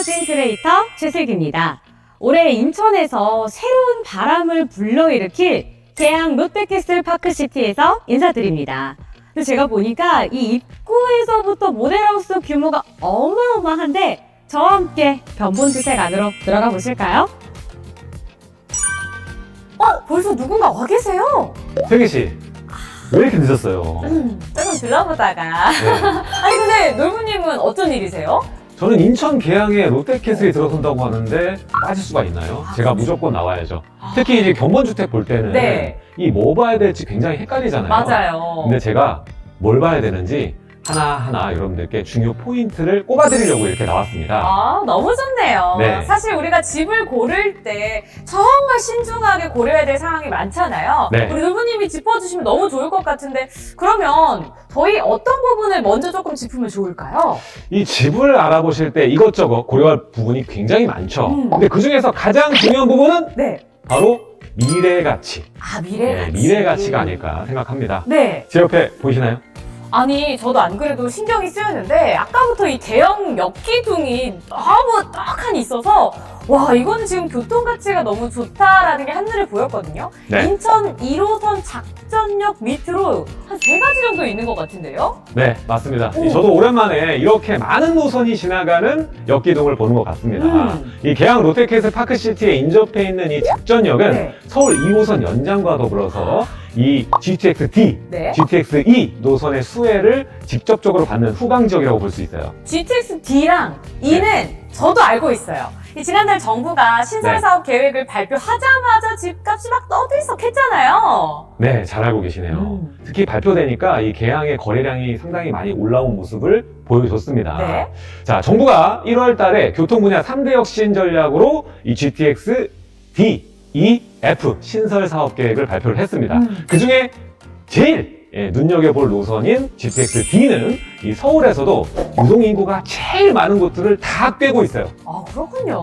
에너지 크리에이터 최슬기입니다. 올해 인천에서 새로운 바람을 불러일으킬 계양 롯데캐슬 파크시티에서 인사드립니다. 제가 보니까 이 입구에서부터 모델하우스 규모가 어마어마한데 저와 함께 변본주택 안으로 들어가 보실까요? 어, 벌써 누군가 와 계세요? 슬기 씨, 왜 이렇게 늦었어요? 음, 조금 들러보다가. 네. 아니, 근데 놀부님은 어쩐 일이세요? 저는 인천 계양에 롯데캐슬이 들어선다고 하는데 빠질 수가 있나요? 제가 무조건 나와야죠. 특히 이제 견본주택 볼 때는 네. 이 뭐 봐야 될지 굉장히 헷갈리잖아요. 맞아요. 근데 제가 뭘 봐야 되는지 하나하나 여러분들께 중요 포인트를 꼽아드리려고 이렇게 나왔습니다. 아, 너무 좋네요. 네. 사실 우리가 집을 고를 때 정말 신중하게 고려해야 될 상황이 많잖아요. 네. 우리 놀부님이 짚어주시면 너무 좋을 것 같은데, 그러면 저희 어떤 부분을 먼저 조금 짚으면 좋을까요? 이 집을 알아보실 때 이것저것 고려할 부분이 굉장히 많죠. 음. 근데 그 중에서 가장 중요한 부분은 네. 바로 미래 가치. 아, 미래 네, 가치. 미래 가치가 아닐까 생각합니다. 네. 제 옆에 보이시나요? 아니, 저도 안 그래도 신경이 쓰였는데, 아까부터 이 대형 역기둥이 너무 떡하니 있어서, 와, 이거는 지금 교통 가치가 너무 좋다라는 게 한눈에 보였거든요. 네. 인천 1호선 작전역 밑으로 한 세 가지 정도 있는 것 같은데요? 네, 맞습니다. 오. 저도 오랜만에 이렇게 많은 노선이 지나가는 역기동을 보는 것 같습니다. 음. 이 계양 롯데캐슬 파크시티에 인접해 있는 이 작전역은 네. 서울 2호선 연장과 더불어서 이 GTX-D, 네. GTX-E 노선의 수혜를 직접적으로 받는 후방 지역이라고 볼 수 있어요. GTX D랑 E는 저도 알고 있어요. 이 지난달 정부가 신설 네. 사업 계획을 발표하자마자 집값이 막 떠들썩했잖아요. 네, 잘 알고 계시네요. 음. 특히 발표되니까 이 계양의 거래량이 상당히 많이 올라온 모습을 보여줬습니다. 네. 자, 정부가 1월 달에 교통 분야 3대 혁신 전략으로 이 GTX D, E, F 신설 사업 계획을 발표를 했습니다. 음. 그 중에 제일 예, 눈여겨볼 노선인 GTX D는 이 서울에서도 유동 인구가 제일 많은 곳들을 다 꿰고 있어요. 아, 그렇군요.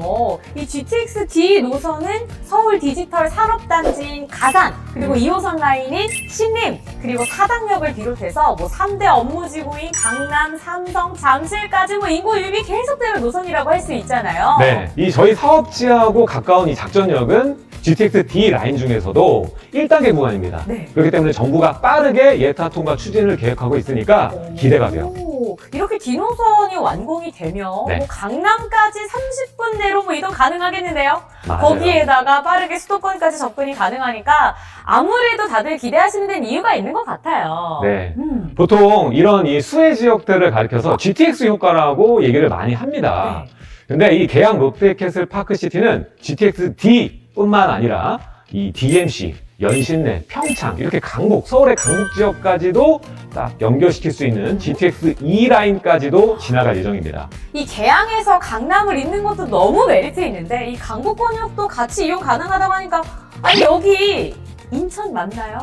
이 GTX D 노선은 서울 디지털 산업단지인 가산, 그리고 음. 2호선 라인인 신림, 그리고 사당역을 비롯해서 뭐 3대 업무지구인 강남, 삼성, 잠실까지 뭐 인구 유입이 계속되는 노선이라고 할 수 있잖아요. 네, 이 저희 사업지하고 가까운 이 작전역은 GTX D 라인 중에서도 1단계 구간입니다. 네. 그렇기 때문에 정부가 빠르게 예타 통과 추진을 계획하고 있으니까 기대가 돼요. 오, 이렇게 디노선이 완공이 되면 네. 뭐 강남까지 30분 내로 뭐 이동 가능하겠는데요? 맞아요. 거기에다가 빠르게 수도권까지 접근이 가능하니까 아무래도 다들 기대하시는 데는 이유가 있는 것 같아요. 네. 음. 보통 이런 이 수혜 지역들을 가리켜서 GTX 효과라고 얘기를 많이 합니다. 네. 근데 이 계양 롯데캐슬 파크시티는 GTX D 뿐만 아니라 이 DMC, 연신내, 평창 이렇게 강북, 서울의 강북 지역까지도 딱 연결시킬 수 있는 GTX E 라인까지도 지나갈 예정입니다. 이 개항에서 강남을 잇는 것도 너무 메리트 있는데 이 강북권역도 같이 이용 가능하다고 하니까 아니 여기 인천 맞나요?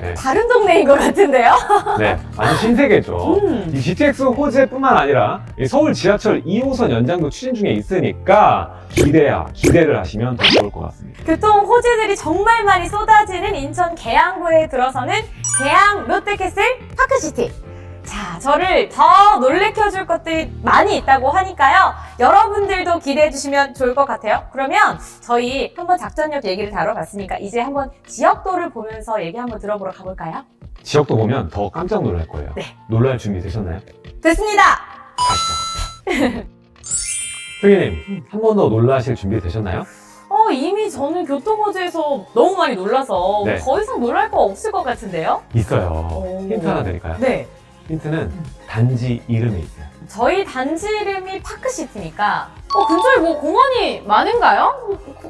네. 다른 동네인 것 같은데요? 네, 완전 신세계죠. 음. 이 GTX 호재뿐만 아니라 이 서울 지하철 2호선 연장도 추진 중에 있으니까 기대야 기대를 하시면 더 좋을 것 같습니다. 교통 호재들이 정말 많이 쏟아지는 인천 계양구에 들어서는 계양 롯데캐슬 파크시티. 자, 저를 더 놀래켜줄 것들이 많이 있다고 하니까요. 여러분들도 기대해 주시면 좋을 것 같아요. 그러면 저희 한번 작전력 얘기를 다뤄봤으니까 이제 한번 지역도를 보면서 얘기 한번 들어보러 가볼까요? 지역도 보면 더 깜짝 놀랄 거예요. 네. 놀랄 준비 되셨나요? 됐습니다! 가시죠. 승희님, 한 번 더 놀라실 준비 되셨나요? 어, 이미 저는 교통호재에서 너무 많이 놀라서 네. 더 이상 놀랄 거 없을 것 같은데요? 있어요. 오. 힌트 하나 드릴까요? 네. 힌트는 단지 이름에 있어요. 저희 단지 이름이 파크시티니까 어 근처에 뭐 공원이 많은가요? 뭐, 그,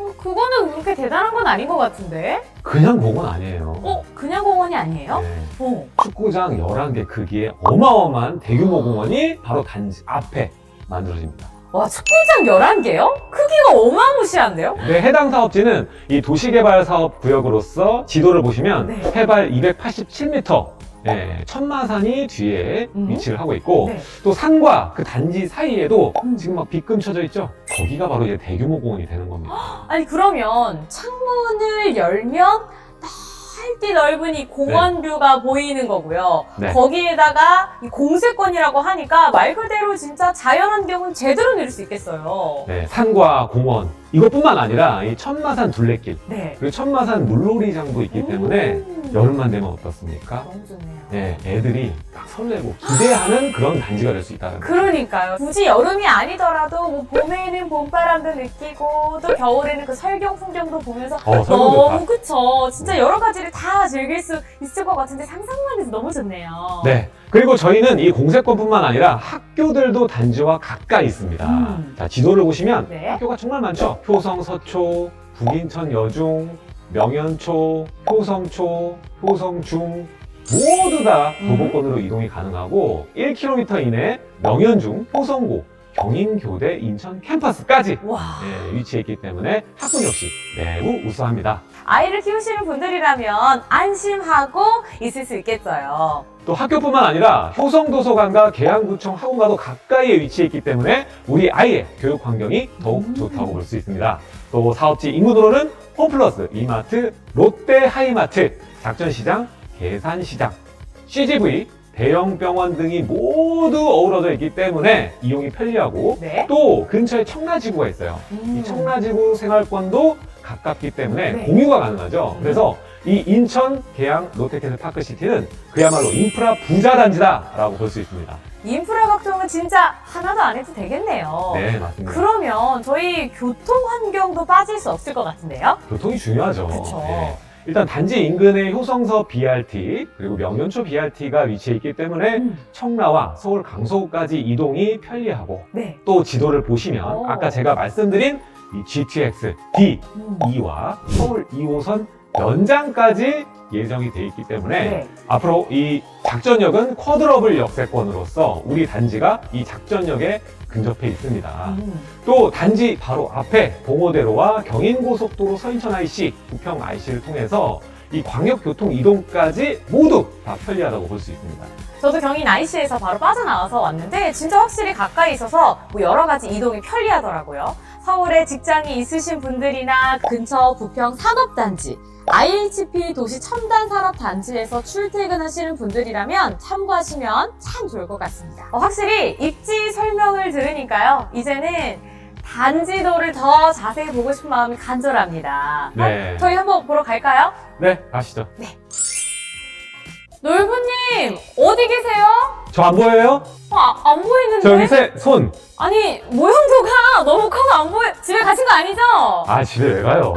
어, 그거는 그렇게 대단한 건 아닌 것 같은데 그냥 공원 아니에요. 어 그냥 공원이 아니에요? 네. 어 축구장 11개 크기의 어마어마한 대규모 공원이 바로 단지 앞에 만들어집니다. 와 축구장 11개요? 크기가 어마무시한데요? 네, 해당 사업지는 이 도시개발 사업 구역으로서 지도를 보시면 네. 해발 287m, 네, 천마산이 뒤에 음. 위치를 하고 있고 네. 또 산과 그 단지 사이에도 음. 지금 막 빗금 쳐져 있죠? 거기가 바로 이제 대규모 공원이 되는 겁니다. 아니 그러면 창문을 열면 활띠 넓은 이 공원뷰가 보이는 거고요. 네. 거기에다가 이 공세권이라고 하니까 말 그대로 진짜 자연환경은 제대로 누릴 수 있겠어요. 네, 산과 공원 이것뿐만 아니라 이 천마산 둘레길 네. 그리고 천마산 물놀이장도 있기 때문에 음. 여름만 되면 어떻습니까? 너무 좋네요. 네, 애들이 딱 설레고 기대하는 그런 단지가 될 수 있다는 거. 그러니까요. 굳이 여름이 아니더라도 뭐 봄에는 봄바람도 느끼고 또 겨울에는 그 설경 풍경도 보면서 어, 너무 좋다. 그쵸. 진짜 여러 가지를 다 즐길 수 있을 것 같은데 상상만 해도 너무 좋네요. 네. 그리고 저희는 이 공세권뿐만 아니라 학교들도 단지와 가까이 있습니다. 음. 자, 지도를 보시면 네. 학교가 정말 많죠. 효성 서초, 북인천 여중, 명현초, 효성초, 효성중 모두 다 음. 도보권으로 이동이 가능하고 1km 이내 명현중, 효성고, 경인교대, 인천 캠퍼스까지 와. 네, 위치해 있기 때문에 학군 역시 매우 우수합니다. 아이를 키우시는 분들이라면 안심하고 있을 수 있겠어요. 또 학교뿐만 아니라 효성도서관과 계양구청 학원과도 가까이에 위치해 있기 때문에 우리 아이의 교육 환경이 더욱 음. 좋다고 볼 수 있습니다. 또 사업지 인구도로는 홈플러스, 이마트, 롯데 하이마트, 작전시장, 계산시장, CGV, 대형 병원 등이 모두 어우러져 있기 때문에 이용이 편리하고 네. 또 근처에 청라지구가 있어요. 음. 이 청라지구 생활권도 가깝기 때문에 네. 공유가 가능하죠. 음. 그래서 이 인천 계양 롯데캐슬 파크시티는 그야말로 인프라 부자 단지다라고 볼 수 있습니다. 인프라 걱정은 진짜 하나도 안 해도 되겠네요. 네, 맞습니다. 그러면 저희 교통 환경도 빠질 수 없을 것 같은데요? 교통이 중요하죠. 네. 일단 단지 인근에 효성서 BRT 그리고 명륜초 BRT가 위치해 있기 때문에 음. 청라와 서울 강서구까지 이동이 편리하고 네. 또 지도를 보시면 오. 아까 제가 말씀드린 이 GTX D 음. 2와 서울 2호선 연장까지 예정이 돼 있기 때문에 네. 앞으로 이 작전역은 쿼드러블 역세권으로서 우리 단지가 이 작전역에 근접해 있습니다. 음. 또 단지 바로 앞에 봉오대로와 경인고속도로 서인천 IC, 부평 IC를 통해서 이 광역교통 이동까지 모두 다 편리하다고 볼 수 있습니다. 저도 경인 IC에서 바로 빠져나와서 왔는데 진짜 확실히 가까이 있어서 뭐 여러 가지 이동이 편리하더라고요. 서울에 직장이 있으신 분들이나 근처 부평 산업단지, IHP 도시 첨단 산업 단지에서 출퇴근하시는 분들이라면 참고하시면 참 좋을 것 같습니다. 어, 확실히 입지 설명을 들으니까요. 이제는 단지도를 더 자세히 보고 싶은 마음이 간절합니다. 네. 저희 한번 보러 갈까요? 네, 가시죠. 놀부님 어디 계세요? 저 안 보여요? 어, 아, 안 보이는데? 저 여기 세, 손. 아니 모형도가 너무 커서 안 보여 집에 가신 거 아니죠? 아, 집에 왜 가요?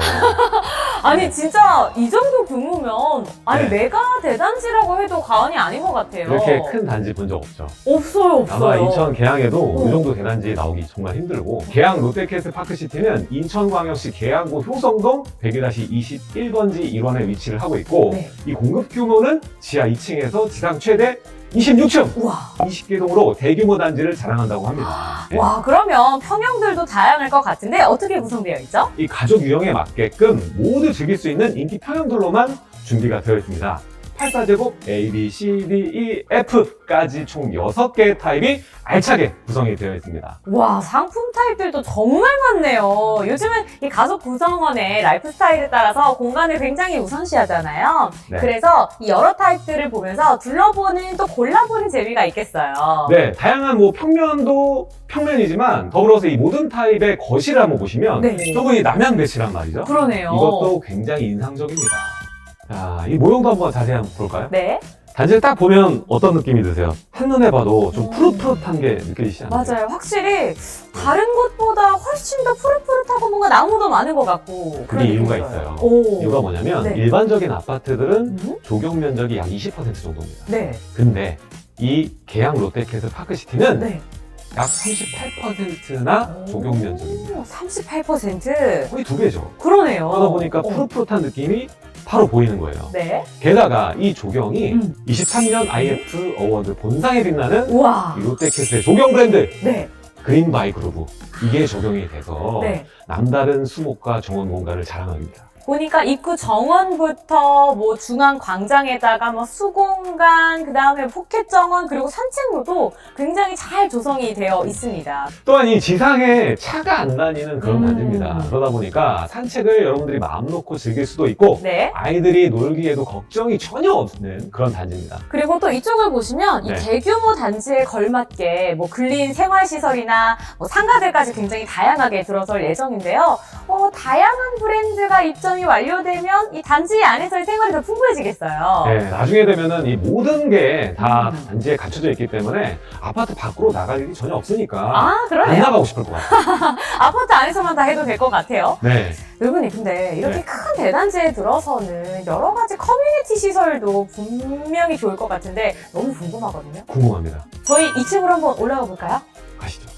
아니 진짜 이 정도 규모면 아니 네. 메가 대단지라고 해도 과언이 아닌 것 같아요 이렇게 큰 단지 본 적 없죠. 없어요 아마 없어요 인천 계양에도 어. 이 정도 대단지 나오기 정말 힘들고 계양 롯데캐슬 파크시티는 인천광역시 계양구 효성동 100-21번지 일원에 위치를 하고 있고 네. 이 공급 규모는 지하 2층에서 지상 최대 26층 우와 20개 동으로 대규모 단지를 자랑한다고 합니다. 네. 와 그러면 평형들도 다양할 것 같은데 어떻게 구성되어 있죠? 이 가족 유형에 맞게끔 모두 즐길 수 있는 인기 평형들로만 준비가 되어 있습니다. 84제곱 A, B, C, D, E, F까지 총 6개의 타입이 알차게 구성이 되어 있습니다. 와 상품 타입들도 정말 많네요 요즘은 이 가족 구성원의 라이프 스타일에 따라서 공간을 굉장히 우선시하잖아요 네. 그래서 이 여러 타입들을 보면서 둘러보는 또 골라보는 재미가 있겠어요 네, 다양한 뭐 평면도 평면이지만 더불어서 이 모든 타입의 거실을 한번 보시면 네. 저분이 남양 배치란 말이죠. 그러네요 이것도 굉장히 인상적입니다. 자, 이 모형도 한번 자세히 한번 볼까요? 네 단지를 딱 보면 어떤 느낌이 드세요? 한눈에 봐도 좀 음. 푸릇푸릇한 게 느껴지지 않나요? 맞아요. 확실히 다른 곳보다 훨씬 더 푸릇푸릇하고 뭔가 나무도 많은 것 같고. 그게 이유가 느낌이 들어요. 있어요. 오. 이유가 뭐냐면 네. 일반적인 아파트들은 음? 조경 면적이 약 20% 정도입니다. 네. 근데 이 계양 롯데캐슬 파크시티는 네. 약 38%나 조경 면적입니다. 38%? 거의 두 배죠. 그러네요. 그러다 보니까 어. 푸릇푸릇한 느낌이 바로 보이는 거예요. 네. 게다가 이 조경이 음. 23년 IF 어워드 본상에 빛나는 우와. 이 롯데캐슬의 조경 브랜드 네. 그린바이 그루브 이게 적용이 돼서 네. 남다른 수목과 정원 공간을 자랑합니다. 보니까 입구 정원부터 뭐 중앙 광장에다가 뭐 수공간, 그 다음에 포켓 정원, 그리고 산책로도 굉장히 잘 조성이 되어 있습니다. 또한 이 지상에 차가 안 다니는 그런 음. 단지입니다. 그러다 보니까 산책을 여러분들이 마음 놓고 즐길 수도 있고 네. 아이들이 놀기에도 걱정이 전혀 없는 그런 단지입니다. 그리고 또 이쪽을 보시면 이 네. 대규모 단지에 걸맞게 뭐 근린 생활시설이나 뭐 상가들까지 굉장히 다양하게 들어설 예정인데요. 어, 다양한 브랜드가 입점 이 완료되면 이 단지 안에서의 생활이 더 풍부해지겠어요. 네, 나중에 되면은 이 모든 게다 음. 단지에 갖춰져 있기 때문에 아파트 밖으로 나갈 일이 전혀 없으니까 아, 안 그러네요. 나가고 싶을 것 같아요. 아파트 안에서만 다 해도 될 것 같아요. 네. 여러분이 근데 이렇게 네. 큰 대단지에 들어서는 여러 가지 커뮤니티 시설도 분명히 좋을 것 같은데 너무 궁금하거든요. 궁금합니다. 저희 2층으로 한번 올라가 볼까요? 가시죠.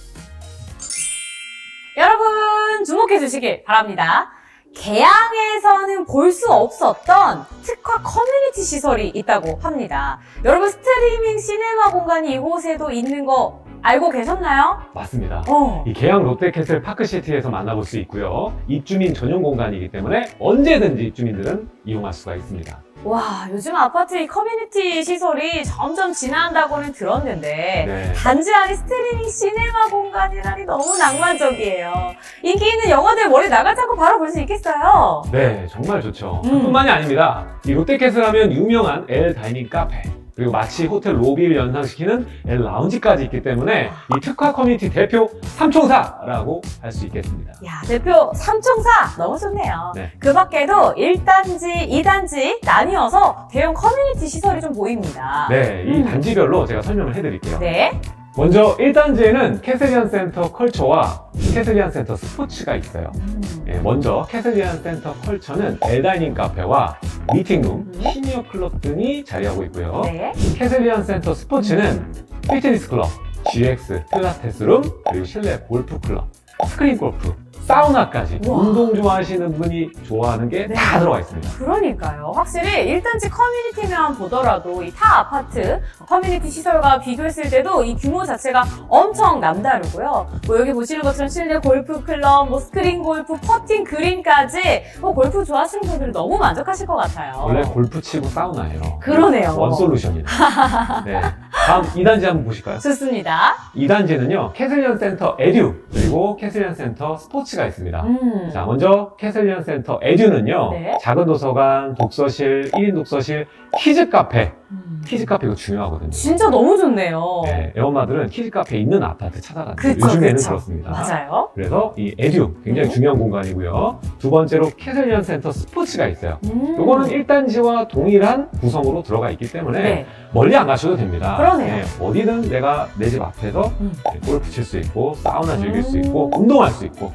여러분 주목해 주시길 바랍니다. 개항에서는 볼 수 없었던 특화 커뮤니티 시설이 있다고 합니다. 여러분 스트리밍 시네마 공간이 이곳에도 있는 거 알고 계셨나요? 맞습니다. 어. 이 계양 롯데캐슬 파크시티에서 만나볼 수 있고요. 입주민 전용 공간이기 때문에 언제든지 입주민들은 이용할 수가 있습니다. 와 요즘 아파트 이 커뮤니티 시설이 점점 진화한다고는 들었는데 네. 단지 안에 스트리밍 시네마 공간이라니 너무 낭만적이에요. 인기 있는 영화들 머리 나가지 않고 바로 볼 수 있겠어요. 네, 정말 좋죠. 음. 뿐만이 아닙니다. 이 롯데캐슬 하면 유명한 L 다이닝 카페, 그리고 마치 호텔 로비를 연상시키는 L 라운지까지 있기 때문에 이 특화 커뮤니티 대표 삼총사라고 할 수 있겠습니다. 야, 대표 삼총사 너무 좋네요. 네. 그 밖에도 1단지, 2단지 나뉘어서 대형 커뮤니티 시설이 좀 보입니다. 네, 이 음. 단지별로 제가 설명을 해드릴게요. 네. 먼저 1단지에는 캐슬리안 센터 컬처와 캐슬리안 센터 스포츠가 있어요. 음. 예, 먼저 캐슬리안 센터 컬처는 엘다이닝 카페와 미팅룸, 음. 시니어 클럽 등이 자리하고 있고요. 네. 캐슬리안 센터 스포츠는 피트니스 클럽, GX, 필라테스 룸, 그리고 실내 골프 클럽, 스크린 골프, 사우나까지 우와. 운동 좋아하시는 분이 좋아하는 게다 네. 들어가 있습니다. 그러니까요. 확실히 1단지 커뮤니티만 보더라도 이 타 아파트 커뮤니티 시설과 비교했을 때도 이 규모 자체가 엄청 남다르고요. 뭐 여기 보시는 것처럼 실내 골프 클럽, 뭐 스크린 골프, 퍼팅 그린까지 뭐 골프 좋아하시는 분들은 너무 만족하실 것 같아요. 원래 골프 치고 사우나예요. 그러네요. 원 솔루션이다. 네. 다음 2단지 한번 보실까요? 좋습니다. 2단지는요, 캐슬리안 센터 에듀, 그리고 캐슬리안 센터 스포츠 가 있습니다. 음. 자, 먼저 캐슬리안 센터 에듀는요, 네. 작은 도서관, 독서실, 1인 독서실, 키즈 카페. 음. 키즈 카페 이거 중요하거든요. 진짜 너무 좋네요. 네, 애엄마들은 키즈 카페 있는 아파트 찾아가는 그쵸, 요즘에는 그쵸. 그렇습니다. 맞아요. 그래서 이 에듀 굉장히 네. 중요한 공간이고요. 두 번째로 캐슬리안 센터 스포츠가 있어요. 음. 요거는 1단지와 동일한 구성으로 들어가 있기 때문에 네. 멀리 안 가셔도 됩니다. 그러네요. 어디든 내가 내 집 앞에서 음. 네, 골프 칠 수 있고 사우나 즐길 수 음. 있고 운동할 수 있고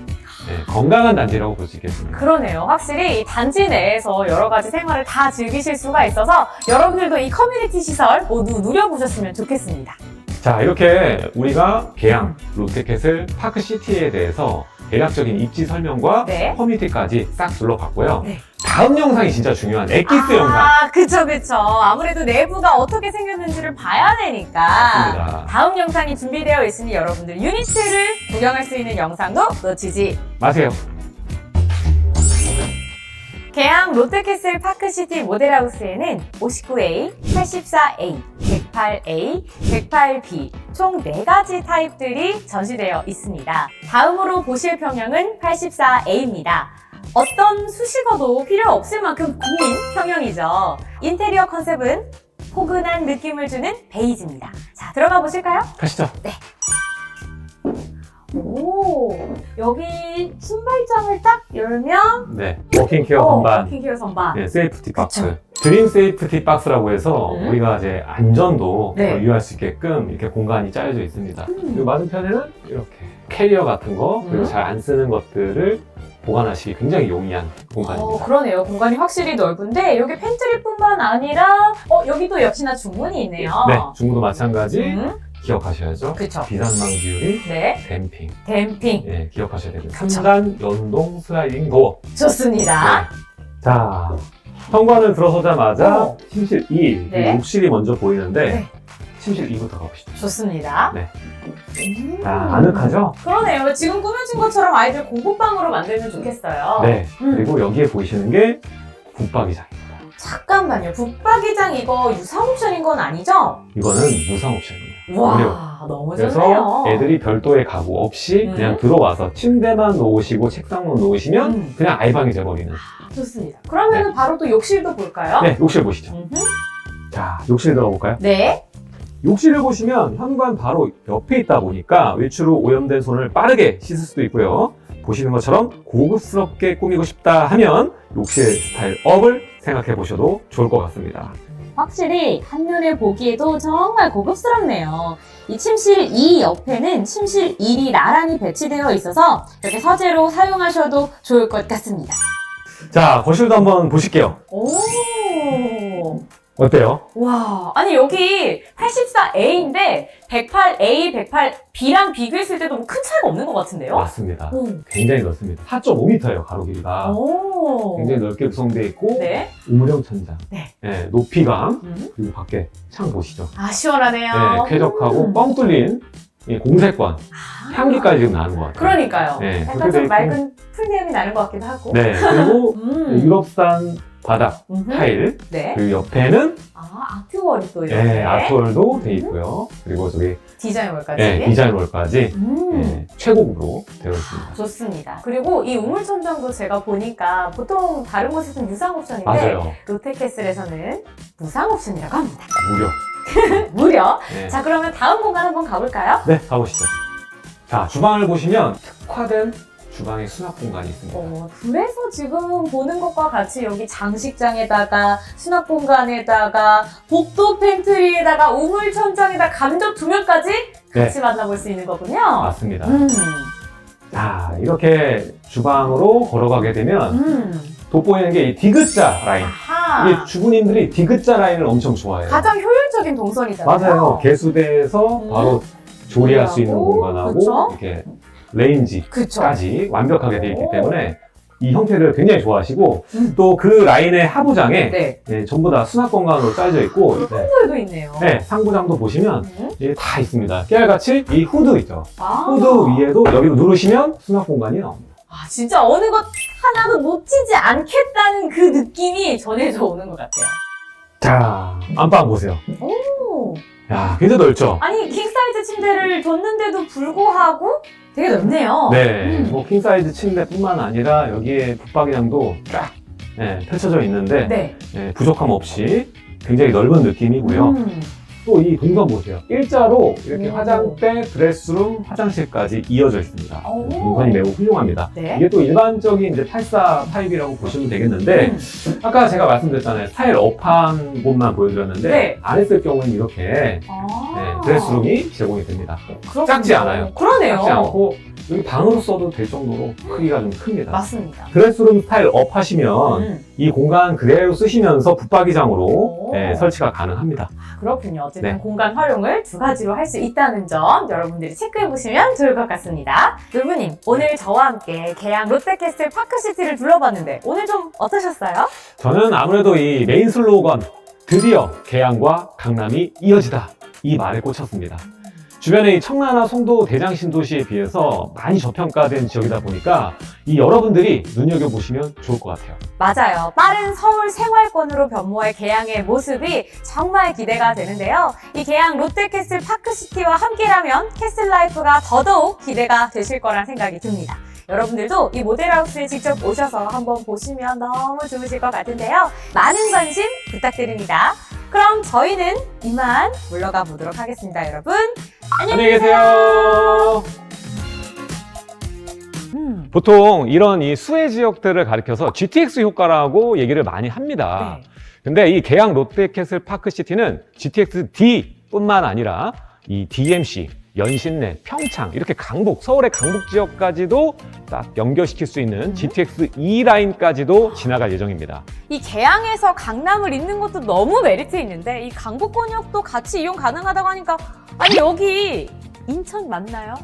네, 건강한 단지라고 볼 수 있겠습니다. 그러네요. 확실히 이 단지 내에서 여러 가지 생활을 다 즐기실 수가 있어서 여러분들도 이 커뮤니티 시설 모두 누려보셨으면 좋겠습니다. 자 이렇게 우리가 계양, 롯데캐슬, 파크시티에 대해서 대략적인 입지 설명과 네. 커뮤니티까지 싹 둘러봤고요. 네. 다음 영상이 진짜 중요한 엑기스 영상 아, 그쵸, 그쵸. 아무래도 내부가 어떻게 생겼는지를 봐야 되니까. 맞습니다. 다음 영상이 준비되어 있으니 여러분들 유니트를 구경할 수 있는 영상도 놓치지 마세요. 개항 롯데캐슬 파크시티 모델하우스에는 59A, 84A, 108A, 108B 총 4가지 타입들이 전시되어 있습니다. 다음으로 보실 평형은 84A입니다. 어떤 수식어도 필요 없을 만큼 구인 평형이죠. 인테리어 컨셉은 포근한 느낌을 주는 베이지입니다. 자, 들어가 보실까요? 가시죠. 오, 여기 신발장을 딱 열면 네. 워킹케어 어, 선반, 워킹케어 선반. 네, 세이프티 박스. 그쵸. 드림 세이프티 박스라고 해서 음. 우리가 이제 안전도 네. 어, 유의할 수 있게끔 이렇게 공간이 짜여져 있습니다. 음. 그리고 맞은편에는 이렇게 캐리어 같은 거, 그리고 음. 잘 안 쓰는 것들을 보관하시기 굉장히 용이한 어, 공간입니다. 그러네요. 공간이 확실히 넓은데 여기 팬트리뿐만 아니라 어 여기도 역시나 중문이 있네요. 네, 중국도 마찬가지 음, 기억하셔야죠. 그쵸. 비상망 기울인 네, 댐핑. 댐핑 네, 기억하셔야 되고요. 그쵸. 3단 연동 슬라이딩 도어. 좋습니다. 네. 자, 현관을 들어서자마자 어. 침실 2, 네. 욕실이 먼저 보이는데 네. 침실 2부터 가보시죠. 좋습니다. 네. 음. 자, 아늑하죠? 그러네요. 지금 꾸며진 것처럼 아이들 공부방으로 만들면 좋겠어요. 네. 음. 그리고 여기에 보이시는 게 붙박이장입니다. 잠깐만요. 붙박이장 이거 유상 옵션인 건 아니죠? 이거는 무상. 무료. 와, 너무 그래서 좋네요. 애들이 별도의 가구 없이 음. 그냥 들어와서 침대만 놓으시고 책상만 놓으시면 음. 그냥 알방이 돼버리는. 좋습니다. 그러면 바로 또 욕실도 볼까요? 네, 욕실 보시죠. 음흠. 자, 욕실 들어볼까요? 네. 욕실을 보시면 현관 바로 옆에 있다 보니까 외출 후 오염된 손을 빠르게 씻을 수도 있고요. 보시는 것처럼 고급스럽게 꾸미고 싶다 하면 욕실 스타일 업을 생각해 보셔도 좋을 것 같습니다. 확실히 한눈에 보기에도 정말 고급스럽네요. 이 침실 2 옆에는 침실 1이 나란히 배치되어 있어서 이렇게 서재로 사용하셔도 좋을 것 같습니다. 자, 거실도 한번 보실게요. 오. 어때요? 와, 아니 여기 84A인데 108A, 108B랑 비교했을 때도 뭐큰 차이가 없는 것 같은데요? 맞습니다. 오. 굉장히 넓습니다. 4.5m예요, 가로 길이가. 오. 굉장히 넓게 구성되어 있고 네. 우물형 천장, 네. 네, 높이감, 음. 그리고 밖에 창 보시죠. 아, 시원하네요. 네, 쾌적하고 음. 뻥 뚫린 이 공세권, 아. 향기까지 지금 나는 것 같아요. 그러니까요. 네, 약간 그렇게 돼좀 있고. 맑은 풀내음이 나는 것 같기도 하고. 네, 그리고 음. 유럽산 바닥 음흠. 타일, 네. 그리고 옆에는 아, 아트월이 또 이렇게. 네, 아트월도 돼 있고요. 그리고 저기 디자인월까지. 네, 디자인월까지 음. 네, 최고급으로 되어 있습니다. 좋습니다. 그리고 이 우물천장도 제가 보니까 보통 다른 곳에서는 유상 옵션인데 맞아요. 롯데캐슬에서는 무상 옵션이라고 합니다. 무료. 무려. 네. 자, 그러면 다음 공간 한번 가볼까요? 네, 가보시죠. 자, 주방을 보시면 특화된 주방의 수납 공간이 있습니다. 어, 그래서 지금 보는 것과 같이 여기 장식장에다가 수납 공간에다가 복도 팬트리에다가 우물 천장에다 감쪽 조명까지 네. 같이 만나볼 수 있는 거군요. 맞습니다. 음, 자, 이렇게 주방으로 걸어가게 되면 음. 돋보이는 게 이 디귿자 라인. 아하. 이게 주부님들이 디귿자 라인을 엄청 좋아해요. 가장 효율 적인 동선이잖아요. 맞아요. 개수대에서 음. 바로 조리할 수 있는 공간하고 그쵸? 이렇게 레인지까지. 완벽하게 되어 있기 오. 때문에 이 형태를 굉장히 좋아하시고 음. 또 그 라인의 하부장에 네. 네, 전부 다 수납 공간으로 짜여져 있고 네, 팬들도 있네요. 네, 상부장도 보시면 음. 이게 다 있습니다. 깨알같이 이 후드 있죠. 아. 후드 위에도 여기로 누르시면 수납 공간이 나옵니다. 아, 진짜 어느 것 하나도 놓치지 않겠다는 그 느낌이 전해져 오는 것 같아요. 자, 안방 보세요. 오. 야, 굉장히 넓죠? 아니, 킹사이즈 침대를 뒀는데도 불구하고 되게 넓네요. 네, 음. 뭐 킹사이즈 침대뿐만 아니라 여기에 붙박이장도 쫙 네, 펼쳐져 있는데 네. 네, 부족함 없이 굉장히 넓은 느낌이고요. 음. 또이 동선 보세요. 일자로 이렇게 오. 화장대, 드레스룸, 화장실까지 이어져 있습니다. 오. 동선이 매우 훌륭합니다. 네. 이게 또 일반적인 이제 84 타입이라고 보시면 되겠는데 음. 아까 제가 말씀드렸잖아요. 스타일 업한 곳만 보여드렸는데 네. 안 했을 경우에는 이렇게 아. 네, 드레스룸이 제공이 됩니다. 그렇군요. 작지 않아요. 그러네요. 작지 않고 여기 방으로 써도 될 정도로 크기가 좀 큽니다. 맞습니다. 드레스룸 스타일 업 하시면 음. 이 공간 그대로 쓰시면서 붙박이장으로 오. 네, 설치가 가능합니다. 아, 그렇군요. 어쨌든 네. 공간 활용을 두 가지로 할 수 있다는 점 여러분들이 체크해 보시면 좋을 것 같습니다. 놀부님, 오늘 저와 함께 계양 롯데캐슬 파크시티를 둘러봤는데 오늘 좀 어떠셨어요? 저는 아무래도 이 메인 슬로건 드디어 계양과 강남이 이어지다 이 말에 꽂혔습니다. 주변에 이 청라나 송도 대장 신도시에 비해서 많이 저평가된 지역이다 보니까 이 여러분들이 눈여겨보시면 좋을 것 같아요. 맞아요. 빠른 서울 생활권으로 변모할 계양의 모습이 정말 기대가 되는데요. 이 계양 롯데캐슬 파크시티와 함께라면 캐슬라이프가 더더욱 기대가 되실 거란 생각이 듭니다. 여러분들도 이 모델하우스에 직접 오셔서 한번 보시면 너무 좋으실 것 같은데요. 많은 관심 부탁드립니다. 그럼 저희는 이만 물러가 보도록 하겠습니다, 여러분. 안녕히 계세요. 음, 보통 이런 이 수혜 지역들을 가리켜서 GTX 효과라고 얘기를 많이 합니다. 네. 근데 이 계양 롯데캐슬 파크시티는 GTX D 뿐만 아니라 이 DMC, 연신내, 평창 이렇게 강북, 서울의 강북 지역까지도 딱 연결시킬 수 있는 GTX E 라인까지도 지나갈 예정입니다. 이 계양에서 강남을 잇는 것도 너무 메리트 있는데 이 강북권역도 같이 이용 가능하다고 하니까 아니 여기 인천 맞나요?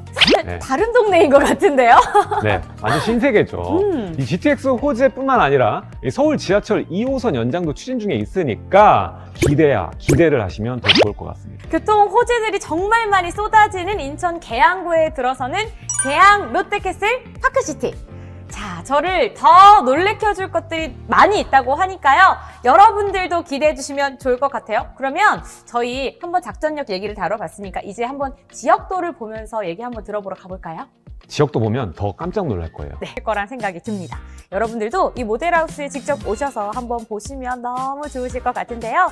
네. 다른 동네인 것 같은데요? 네, 완전 신세계죠. 음. 이 GTX 호재뿐만 아니라 이 서울 지하철 2호선 연장도 추진 중에 있으니까 기대야 기대를 하시면 더 좋을 것 같습니다. 교통 호재들이 정말 많이 쏟아지는 인천 계양구에 들어서는 계양 롯데캐슬 파크시티. 자, 저를 더 놀래켜 줄 것들이 많이 있다고 하니까요. 여러분들도 기대해 주시면 좋을 것 같아요. 그러면 저희 한번 작전력 얘기를 다뤄봤으니까 이제 한번 지역도를 보면서 얘기 한번 들어보러 가볼까요? 지역도 보면 더 깜짝 놀랄 거예요. 네, 거란 생각이 듭니다. 여러분들도 이 모델하우스에 직접 오셔서 한번 보시면 너무 좋으실 것 같은데요.